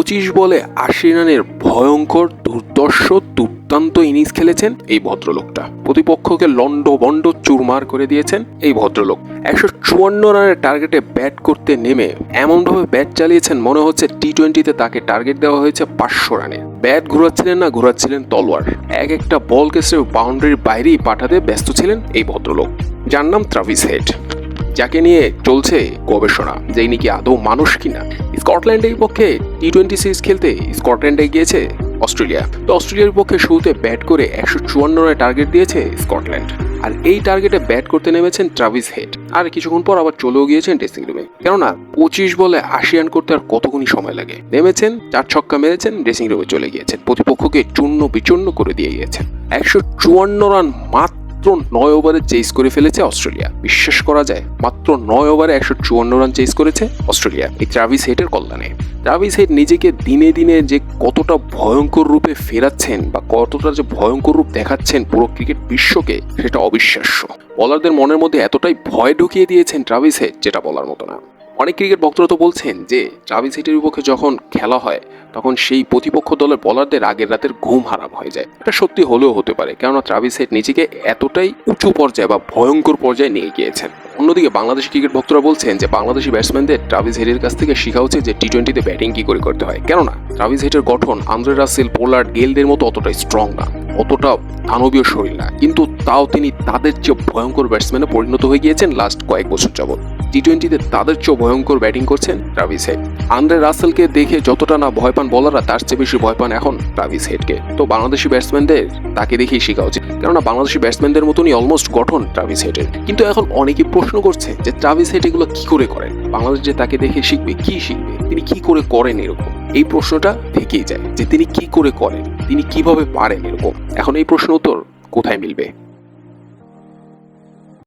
পঁচিশ বলে আশি রানের ভয়ঙ্কর, দুর্দর্শ, দুর্দান্ত ইনিংস খেলেছেন এই ভদ্রলোকটা। প্রতিপক্ষকে লন্ড বন্ড চুরমার করে দিয়েছেন এই ভদ্রলোক। একশো চুয়ান্ন রানের টার্গেটে ব্যাট করতে নেমে এমনভাবে ব্যাট চালিয়েছেন মনে হচ্ছে টি টোয়েন্টিতে তাকে টার্গেট দেওয়া হয়েছে পাঁচশো রানে। ব্যাট ঘোরাচ্ছিলেন না, ঘোরাচ্ছিলেন তলোয়ার। এক একটা বলকে সে বাউন্ডারির বাইরেই পাঠাতে ব্যস্ত ছিলেন এই ভদ্রলোক। যার নাম ট্রাভিস হেড। যাকে নিয়ে চলছে গবেষণা যে ইনি কি আদৌ মানুষ কিনা। স্কটল্যান্ডের পক্ষে টি টোয়েন্টি সিরিজ খেলতে স্কটল্যান্ডে গিয়েছে অস্ট্রেলিয়া। তো অস্ট্রেলিয়ার পক্ষে শুরুতে ব্যাট করে একশো চুয়ান্ন রানের টার্গেট দিয়েছে স্কটল্যান্ড। আর এই টার্গেটে ব্যাট করতে নেমেছেন ট্রাভিস হেড। আর কিছুক্ষণ পর আবার চলেও গিয়েছেন ড্রেসিং রুমে। কেননা পঁচিশ বলে আশি রান করতে আর কতক্ষণই সময় লাগে? নেমেছেন, চার ছক্কা মেরেছেন, ড্রেসিং রুমে চলে গিয়েছেন। প্রতিপক্ষকে চূর্ণ বিচূর্ণ করে দিয়ে গিয়েছেন। একশো চুয়ান্ন রান মাত্র মাত্র নয় ওভারে চেস করে ফেলেছে অস্ট্রেলিয়া। বিশ্বাস করা যায়, মাত্র নয় ওভারে একশো চুয়ান্ন রান চেস করেছে অস্ট্রেলিয়া এই ট্রাভিস হেটের কল্যাণে। ট্রাভিস হেড নিজেকে দিনে দিনে যে কতটা ভয়ঙ্কর রূপে ফেরাচ্ছেন বা কতটা যে ভয়ঙ্কর রূপ দেখাচ্ছেন পুরো ক্রিকেট বিশ্বকে, সেটা অবিশ্বাস্য। বলারদের মনের মধ্যে এতটাই ভয় ঢুকিয়ে দিয়েছেন ট্রাভিস হেড যেটা বলার মতো না। অনেক ক্রিকেট ভক্তরা তো বলছেন যে ট্রাভিস হেডের বিপক্ষে যখন খেলা হয়, তখন সেই প্রতিপক্ষ দলের বলারদের আগের রাতের ঘুম হারাম হয়ে যায়। এটা সত্যি হলেও হতে পারে, কেননা ট্রাভিস হেড নিজেকে এতটাই উঁচু পর্যায়ে বা ভয়ঙ্কর পর্যায়ে নিয়ে গিয়েছেন। অন্যদিকে বাংলাদেশি ক্রিকেট ভক্তরা বলছেন যে, বাংলাদেশি ব্যাটসম্যানদের ট্রাভিস হেডের কাছ থেকে শেখা উচিত যে টি টোয়েন্টিতে ব্যাটিং কী করে করতে হয়। কেননা ট্রাভিস হেডের গঠন আন্দ্রে রাসেল পোলার্ড গেলদের মতো অতটাই স্ট্রং না, অতটা দানবীয় শরীর না। কিন্তু তাও তিনি তাদের চেয়ে ভয়ঙ্কর ব্যাটসম্যানে পরিণত হয়ে গিয়েছেন লাস্ট কয়েক বছর যাবৎ। টি টোয়েন্টিতে তাদের চেয়েও ভয়ঙ্কর ব্যাটিং করছেন ট্রাভিস হেড আন্দ্রে রাসেলকে দেখে যতটা না ভয় পান বলাররা, তার চেয়ে বেশি ভয় পান এখন ট্রাভিস হেডকে তো বাংলাদেশি ব্যাটসম্যানদের তাকে দেখেই শেখা উচিত। কেননা বাংলাদেশি ব্যাটসম্যানদের মতনই অলমোস্ট গঠন ট্রাভিস হেডের কিন্তু এখন অনেকে প্রশ্ন করছে যে ট্রাভিস হেড এগুলো কি করে করেন? বাংলাদেশ যে তাকে দেখে শিখবে, কি শিখবে? তিনি কি করে করেন এরকম? এই প্রশ্নটা থেকেই যায় যে তিনি কি করে করেন? তিনি কীভাবে পারেন এরকম? এখন এই প্রশ্ন উত্তর কোথায় মিলবে?